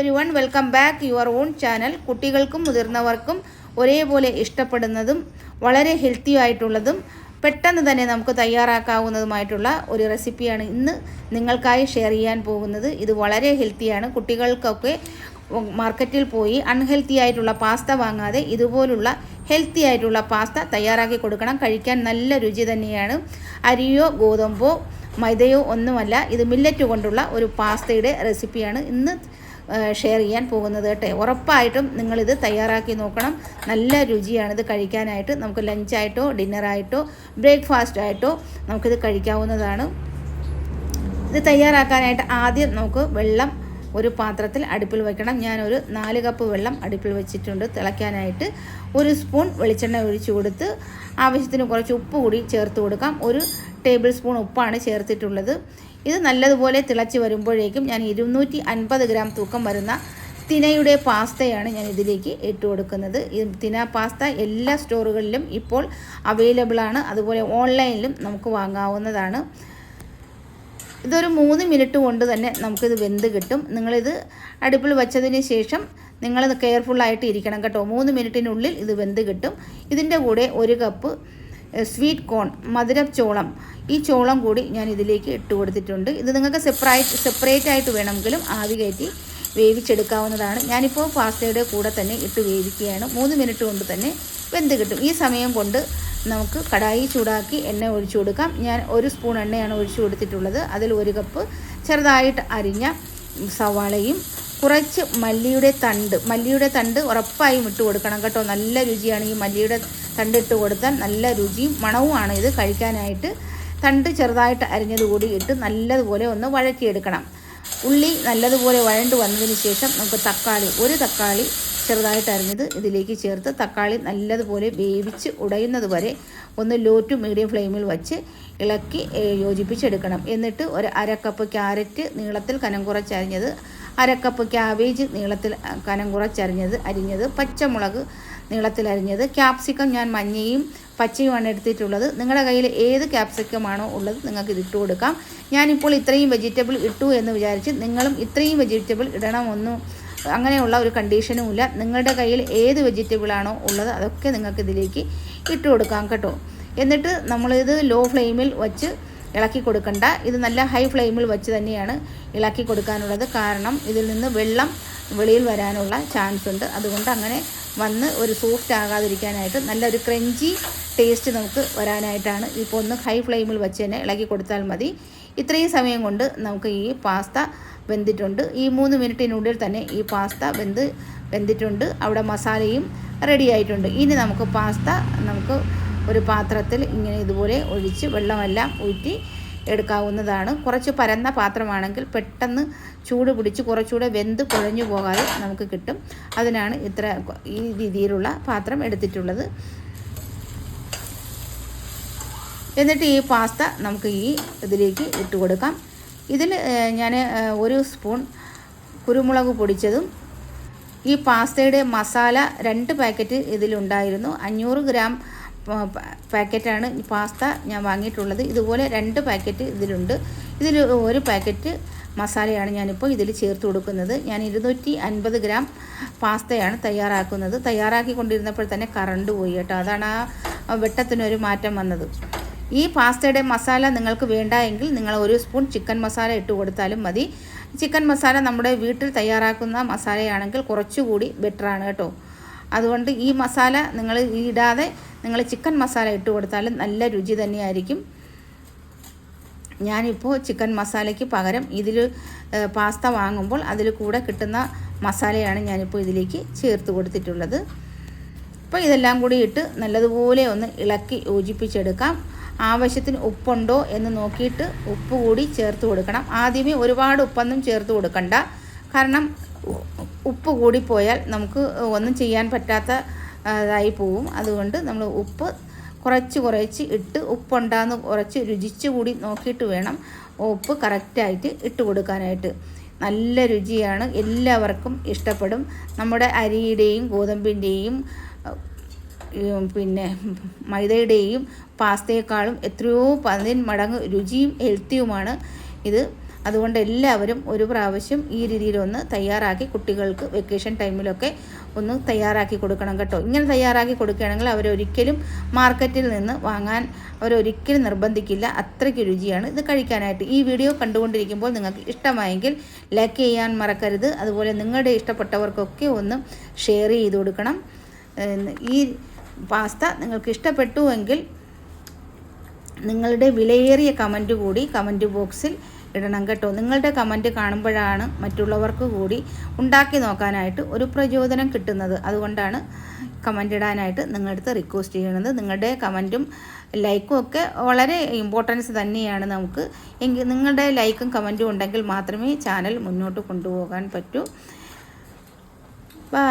Everyone welcome back your own channel കുട്ടികൾക്കും മുതിർന്നവർക്കും ഒരേപോലെ ഇഷ്ടപ്പെടുന്നതും വളരെ ഹെൽത്തി ആയിട്ടുള്ളതും പെട്ടെന്ന് തന്നെ നമുക്ക് തയ്യാറാക്കാവുന്നതുമായിട്ടുള്ള ഒരു റെസിപ്പിയാണ് ഇന്ന് നിങ്ങൾക്കായി ഷെയർ ചെയ്യാൻ പോകുന്നത്. ഇത് വളരെ ഹെൽത്തിയാണ് കുട്ടികൾക്കൊക്കെ മാർക്കറ്റിൽ പോയി അൺഹെൽത്തി ആയിട്ടുള്ള പാസ്ത വാങ്ങാതെ ഇതുപോലുള്ള ഹെൽത്തി ആയിട്ടുള്ള പാസ്ത തയ്യാറാക്കി കൊടുക്കണം. കഴിക്കാൻ നല്ല രുചി തന്നെയാണ്. അരിയോ ഗോതമ്പോ മൈദയോ ഒന്നുമല്ല. ഇത് മില്ലറ്റ് കൊണ്ടുള്ള ഒരു പാസ്തയുടെ റെസിപ്പിയാണ് ഇന്ന് ഷെയർ ചെയ്യാൻ പോകുന്നത് കേട്ടോ. ഉറപ്പായിട്ടും നിങ്ങളിത് തയ്യാറാക്കി നോക്കണം. നല്ല രുചിയാണ് ഇത് കഴിക്കാനായിട്ട്. നമുക്ക് ലഞ്ചായിട്ടോ ഡിന്നറായിട്ടോ ബ്രേക്ക്ഫാസ്റ്റ് ആയിട്ടോ നമുക്കിത് കഴിക്കാവുന്നതാണ്. ഇത് തയ്യാറാക്കാനായിട്ട് ആദ്യം നമുക്ക് വെള്ളം ഒരു പാത്രത്തിൽ അടുപ്പിൽ വെക്കണം. ഞാനൊരു നാല് കപ്പ് വെള്ളം അടുപ്പിൽ വെച്ചിട്ടുണ്ട്. തിളയ്ക്കാനായിട്ട് ഒരു സ്പൂൺ വെളിച്ചെണ്ണ ഒഴിച്ചു കൊടുത്ത് ആവശ്യത്തിന് കുറച്ച് ഉപ്പ് കൂടി ചേർത്ത് കൊടുക്കാം. ഒരു ടേബിൾ സ്പൂൺ ഉപ്പാണ് ചേർത്തിട്ടുള്ളത്. ഇത് നല്ലതുപോലെ തിളച്ച് വരുമ്പോഴേക്കും ഞാൻ ഇരുന്നൂറ്റി അൻപത് ഗ്രാം തൂക്കം വരുന്ന തിനയുടെ പാസ്തയാണ് ഞാൻ ഇതിലേക്ക് ഇട്ട് കൊടുക്കുന്നത്. ഈ തിന പാസ്ത എല്ലാ സ്റ്റോറുകളിലും ഇപ്പോൾ അവൈലബിൾ ആണ്. അതുപോലെ ഓൺലൈനിലും നമുക്ക് വാങ്ങാവുന്നതാണ്. ഇതൊരു മൂന്ന് മിനിറ്റ് കൊണ്ട് തന്നെ നമുക്കിത് വെന്ത് കിട്ടും. നിങ്ങളിത് അടുപ്പിൽ വെച്ചതിന് ശേഷം നിങ്ങൾ കെയർഫുള്ളായിട്ട് ഇരിക്കണം കേട്ടോ. മൂന്ന് മിനിറ്റിനുള്ളിൽ ഇത് വെന്ത് കിട്ടും. ഇതിന്റെ കൂടെ ഒരു കപ്പ് സ്വീറ്റ് കോൺ മധുര ചോളം ഈ ചോളം കൂടി ഞാൻ ഇതിലേക്ക് ഇട്ട് കൊടുത്തിട്ടുണ്ട്. ഇത് നിങ്ങൾക്ക് സെപ്പറേറ്റ് സെപ്പറേറ്റ് ആയിട്ട് വേണമെങ്കിലും ആവി കയറ്റി വേവിച്ചെടുക്കാവുന്നതാണ്. ഞാനിപ്പോൾ പാസ്തയുടെ കൂടെ തന്നെ ഇട്ട് വേവിക്കുകയാണ്. മൂന്ന് മിനിറ്റ് കൊണ്ട് തന്നെ വെന്ത് കിട്ടും. ഈ സമയം കൊണ്ട് നമുക്ക് കടായി ചൂടാക്കി എണ്ണ ഒഴിച്ചു കൊടുക്കാം. ഞാൻ ഒരു സ്പൂൺ എണ്ണയാണ് ഒഴിച്ചു കൊടുത്തിട്ടുള്ളത്. അതിൽ ഒരു കപ്പ് ചെറുതായിട്ട് അരിഞ്ഞ സവാളയും കുറച്ച് മല്ലിയുടെ തണ്ട് മല്ലിയുടെ തണ്ട് ഉറപ്പായും ഇട്ട് കൊടുക്കണം കേട്ടോ. നല്ല രുചിയാണ് ഈ മല്ലിയുടെ തണ്ട് ഇട്ട് കൊടുത്താൽ നല്ല രുചിയും മണവുമാണ് ഇത് കഴിക്കാനായിട്ട്. തണ്ട് ചെറുതായിട്ട് അരിഞ്ഞത് കൂടി ഇട്ട് നല്ലതുപോലെ ഒന്ന് വഴറ്റിയെടുക്കണം. ഉള്ളി നല്ലതുപോലെ വഴണ്ട് വന്നതിന് ശേഷം നമുക്ക് തക്കാളി ഒരു തക്കാളി ചെറുതായിട്ട് അരിഞ്ഞത് ഇതിലേക്ക് ചേർത്ത് തക്കാളി നല്ലതുപോലെ വേവിച്ച് ഉടയുന്നത് വരെ ഒന്ന് ലോ ടു മീഡിയം ഫ്ലെയിമിൽ വച്ച് ഇളക്കി യോജിപ്പിച്ചെടുക്കണം. എന്നിട്ട് ഒരു അരക്കപ്പ് കപ്പ് ക്യാരറ്റ് നീളത്തിൽ കനം കുറച്ചരിഞ്ഞത് അരക്കപ്പ് കപ്പ് ക്യാബേജ് നീളത്തിൽ കനം കുറച്ചരിഞ്ഞത് അരിഞ്ഞത് പച്ചമുളക് നീളത്തിൽ അരിഞ്ഞത് ക്യാപ്സിക്കം ഞാൻ മഞ്ഞയും പച്ചയുമാണ് എടുത്തിട്ടുള്ളത്. നിങ്ങളുടെ കയ്യിൽ ഏത് ക്യാപ്സിക്കമാണോ ഉള്ളത് നിങ്ങൾക്ക് ഇത് ഇട്ട് കൊടുക്കാം. ഞാനിപ്പോൾ ഇത്രയും വെജിറ്റബിൾ ഇട്ടു എന്ന് വിചാരിച്ച് നിങ്ങളും ഇത്രയും വെജിറ്റബിൾ ഇടണമെന്നും അങ്ങനെയുള്ള ഒരു കണ്ടീഷനും ഇല്ല. നിങ്ങളുടെ കയ്യിൽ ഏത് വെജിറ്റബിളാണോ ഉള്ളത് അതൊക്കെ നിങ്ങൾക്ക് ഇതിലേക്ക് ഇട്ട് കൊടുക്കാം കേട്ടോ. എന്നിട്ട് നമ്മളിത് ലോ ഫ്ലെയിമിൽ വച്ച് ഇളക്കി കൊടുക്കണ്ട. ഇത് നല്ല ഹൈ ഫ്ലെയിമിൽ വെച്ച് തന്നെയാണ് ഇളക്കി കൊടുക്കാനുള്ളത്. കാരണം ഇതിൽ നിന്ന് വെള്ളം വെളിയിൽ വരാനുള്ള ചാൻസ് ഉണ്ട്. അതുകൊണ്ട് അങ്ങനെ വന്ന് ഒരു സോഫ്റ്റ് ആകാതിരിക്കാനായിട്ട് നല്ലൊരു ക്രഞ്ചി ടേസ്റ്റ് നമുക്ക് വരാനായിട്ടാണ്. ഇപ്പോൾ ഒന്ന് ഹൈ ഫ്ലെയിമിൽ വെച്ച് തന്നെ ഇളക്കി കൊടുത്താൽ മതി. ഇത്രയും സമയം കൊണ്ട് നമുക്ക് ഈ പാസ്ത വെന്തിട്ടുണ്ട്. ഈ മൂന്ന് മിനിറ്റിനുള്ളിൽ തന്നെ ഈ പാസ്ത വെന്ത് വെന്തിട്ടുണ്ട്. അവിടെ മസാലയും റെഡി ആയിട്ടുണ്ട്. ഇനി നമുക്ക് പാസ്ത നമുക്ക് ഒരു പാത്രത്തിൽ ഇങ്ങനെ ഇതുപോലെ ഒഴിച്ച് വെള്ളമെല്ലാം ഊറ്റി എടുക്കാവുന്നതാണ്. കുറച്ച് പരന്ന പാത്രമാണെങ്കിൽ പെട്ടെന്ന് ചൂട് പിടിച്ച് കുറച്ചുകൂടെ വെന്ത് കുഴഞ്ഞു പോകാതെ നമുക്ക് കിട്ടും. അതിനാണ് ഇത്ര ഈ രീതിയിലുള്ള പാത്രം എടുത്തിട്ടുള്ളത്. എന്നിട്ട് ഈ പാസ്ത നമുക്ക് ഈ ഇതിലേക്ക് ഇട്ട് കൊടുക്കാം. ഇതിൽ ഞാൻ ഒരു സ്പൂൺ കുരുമുളക് പൊടിച്ചതും ഈ പാസ്തയുടെ മസാല രണ്ട് പാക്കറ്റ് ഇതിലുണ്ടായിരുന്നു. അഞ്ഞൂറ് ഗ്രാം പാക്കറ്റാണ്. പാസ്ത ഞാൻ വാങ്ങിയിട്ടുള്ളത്. ഇതുപോലെ രണ്ട് പാക്കറ്റ് ഇതിലുണ്ട്. ഇതിൽ ഒരു പാക്കറ്റ് മസാലയാണ് ഞാനിപ്പോൾ ഇതിൽ ചേർത്ത് കൊടുക്കുന്നത്. ഞാൻ ഇരുന്നൂറ്റി അൻപത് ഗ്രാം പാസ്തയാണ് തയ്യാറാക്കുന്നത്. തയ്യാറാക്കി കൊണ്ടിരുന്നപ്പോൾ തന്നെ കറണ്ട് പോയി കേട്ടോ. അതാണ് ആ വെട്ടത്തിനൊരു മാറ്റം വന്നത്. ഈ പാസ്തയുടെ മസാല നിങ്ങൾക്ക് വേണ്ട എങ്കിൽ നിങ്ങൾ ഒരു സ്പൂൺ ചിക്കൻ മസാല ഇട്ട് കൊടുത്താലും മതി. ചിക്കൻ മസാല നമ്മുടെ വീട്ടിൽ തയ്യാറാക്കുന്ന മസാലയാണെങ്കിൽ കുറച്ചുകൂടി ബെറ്ററാണ് കേട്ടോ. അതുകൊണ്ട് ഈ മസാല നിങ്ങൾ ഇടാതെ നിങ്ങൾ ചിക്കൻ മസാല ഇട്ട് കൊടുത്താലും നല്ല രുചി തന്നെയായിരിക്കും. ഞാനിപ്പോൾ ചിക്കൻ മസാലയ്ക്ക് പകരം ഇതിൽ പാസ്ത വാങ്ങുമ്പോൾ അതിൽ കൂടെ കിട്ടുന്ന മസാലയാണ് ഞാനിപ്പോൾ ഇതിലേക്ക് ചേർത്ത് കൊടുത്തിട്ടുള്ളത്. അപ്പോൾ ഇതെല്ലാം കൂടി ഇട്ട് നല്ലതുപോലെ ഒന്ന് ഇളക്കി യോജിപ്പിച്ചെടുക്കാം. ആവശ്യത്തിന് ഉപ്പുണ്ടോ എന്ന് നോക്കിയിട്ട് ഉപ്പ് കൂടി ചേർത്ത് കൊടുക്കണം. ആദ്യമേ ഒരുപാട് ഉപ്പൊന്നും ചേർത്ത് കൊടുക്കണ്ട. കാരണം ഉപ്പ് കൂടിപ്പോയാൽ നമുക്ക് ഒന്നും ചെയ്യാൻ പറ്റാത്ത ഇതായി പോവും. അതുകൊണ്ട് നമ്മൾ ഉപ്പ് കുറച്ച് കുറച്ച് ഇട്ട് ഉപ്പുണ്ടാന്ന് കുറച്ച് രുചിച്ച് കൂടി നോക്കിയിട്ട് വേണം ഉപ്പ് കറക്റ്റായിട്ട് ഇട്ട് കൊടുക്കാനായിട്ട്. നല്ല രുചിയാണ് എല്ലാവർക്കും ഇഷ്ടപ്പെടും. നമ്മുടെ അരിയുടെയും ഗോതമ്പിന്റെയും പിന്നെ മൈദയുടെയും പാസ്തയേക്കാളും എത്രയോ പതിന് മടങ്ങ് രുചിയും ഹെൽത്തിയുമാണ്. ഇത് അതുകൊണ്ട് എല്ലാവരും ഒരു പ്രാവശ്യം ഈ രീതിയിലൊന്ന് തയ്യാറാക്കി കുട്ടികൾക്ക് വെക്കേഷൻ ടൈമിലൊക്കെ ഒന്ന് തയ്യാറാക്കി കൊടുക്കണം കേട്ടോ. ഇങ്ങനെ തയ്യാറാക്കി കൊടുക്കുകയാണെങ്കിൽ അവരൊരിക്കലും മാർക്കറ്റിൽ നിന്ന് വാങ്ങാൻ അവരൊരിക്കലും നിർബന്ധിക്കില്ല. അത്രയ്ക്ക് രുചിയാണ്. ഇത് കഴിക്കാനായിട്ട് ഈ വീഡിയോ കണ്ടുകൊണ്ടിരിക്കുമ്പോൾ നിങ്ങൾക്ക് ഇഷ്ടമായെങ്കിൽ ലൈക്ക് ചെയ്യാൻ മറക്കരുത്. അതുപോലെ നിങ്ങളുടെ ഇഷ്ടപ്പെട്ടവർക്കൊക്കെ ഒന്ന് ഷെയർ ചെയ്ത് കൊടുക്കണം. ഈ പാസ്ത നിങ്ങൾക്ക് ഇഷ്ടപ്പെട്ടുവെങ്കിൽ നിങ്ങളുടെ വിലയേറിയ കമന്റ് കൂടി കമന്റ് ബോക്സിൽ ഇടണം കേട്ടോ. നിങ്ങളുടെ കമന്റ് കാണുമ്പോഴാണ് മറ്റുള്ളവർക്ക് കൂടി ഉണ്ടാക്കി നോക്കാനായിട്ട് ഒരു പ്രചോദനം കിട്ടുന്നത്. അതുകൊണ്ടാണ് കമന്റ് ഇടാനായിട്ട് നിങ്ങളടുത്ത് റിക്വസ്റ്റ് ചെയ്യണത് നിങ്ങളുടെ കമന്റും ലൈക്കും ഒക്കെ വളരെ ഇമ്പോർട്ടൻസ് തന്നെയാണ് നമുക്ക്. എങ്കിൽ നിങ്ങളുടെ ലൈക്കും കമന്റും ഉണ്ടെങ്കിൽ മാത്രമേ ചാനൽ മുന്നോട്ട് കൊണ്ടുപോകാൻ പറ്റൂ. ബൈ